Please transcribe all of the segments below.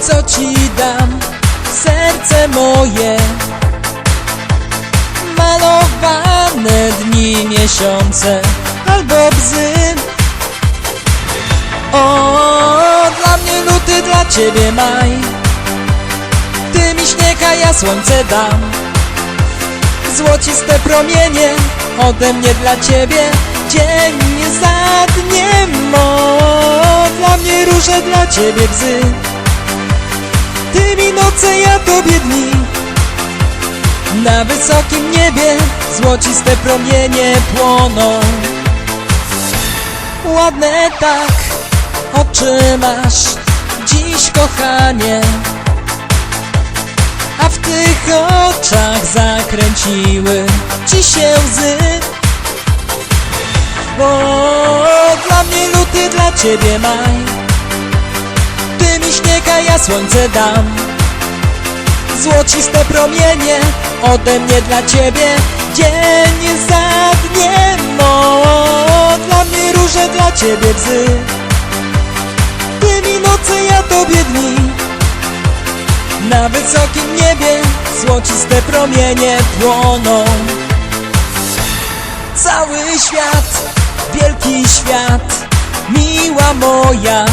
co ci dam Serce moje. Malowane dni, miesiące Albo bzy. O, dla mnie luty, dla ciebie maj. Ty mi śnieg, a ja słońce dam. Złociste promienie ode mnie dla ciebie Dzień za dniem o, Dla mnie róże, dla ciebie bzy Ty mi noce, ja tobie dni. Na wysokim niebie Złociste promienie płoną. Ładne tak oczy masz Dziś kochanie. A w tych oczach zakręciły ci się łzy. Bo dla mnie luty, dla ciebie maj Ty mi śnieg, a ja słońce dam. Złociste promienie ode mnie dla ciebie. Dzień za dniem o, Dla mnie róże, dla ciebie bzy. Ty mi noce, ja tobie dni. Na wysokim niebie złociste promienie płoną. Cały świat, wielki świat, miła moja.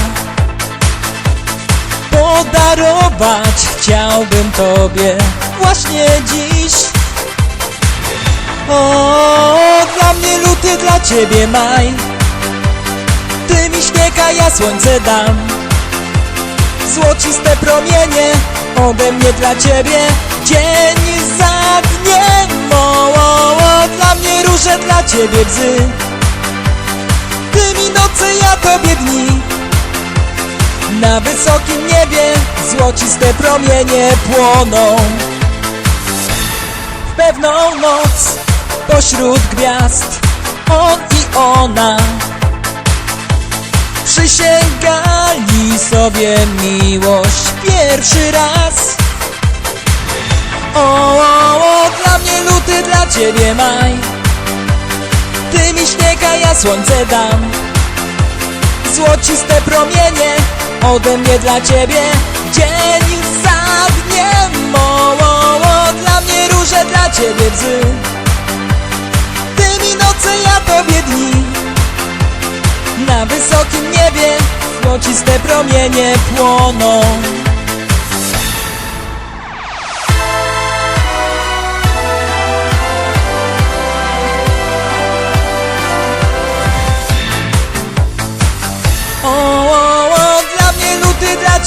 Podarować chciałbym Tobie właśnie dziś. O, dla mnie luty, dla Ciebie maj. Ty mi śnieg, a ja słońce dam. Złociste promienie ode mnie dla ciebie. Dzień za dniem o, o, o, Dla mnie róże, dla ciebie bzy Ty mi noce, ja tobie dni? Na wysokim niebie Złociste promienie płoną. W pewną noc Pośród gwiazd On i ona Przysięgali sobie miłość pierwszy raz. O, o, o, dla mnie luty, dla ciebie maj. Ty mi śnieg, a ja słońce dam Złociste promienie ode mnie dla ciebie. Dzień za dniem o, o, o, Dla mnie róże, dla ciebie bzy. Ty mi noce, ja tobie dni. Na wysokim niebie złociste promienie płoną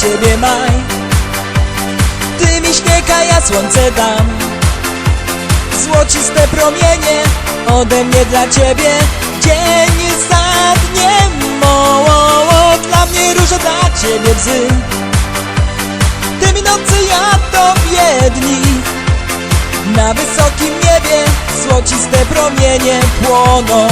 ciebie maj. Ty mi śnieg, a ja słońce dam. Złociste promienie ode mnie dla ciebie. Dzień za dniem o, o, o, Dla mnie róże, dla ciebie bzy. Ty mi nocy, ja tobie dni Na wysokim niebie Złociste promienie płoną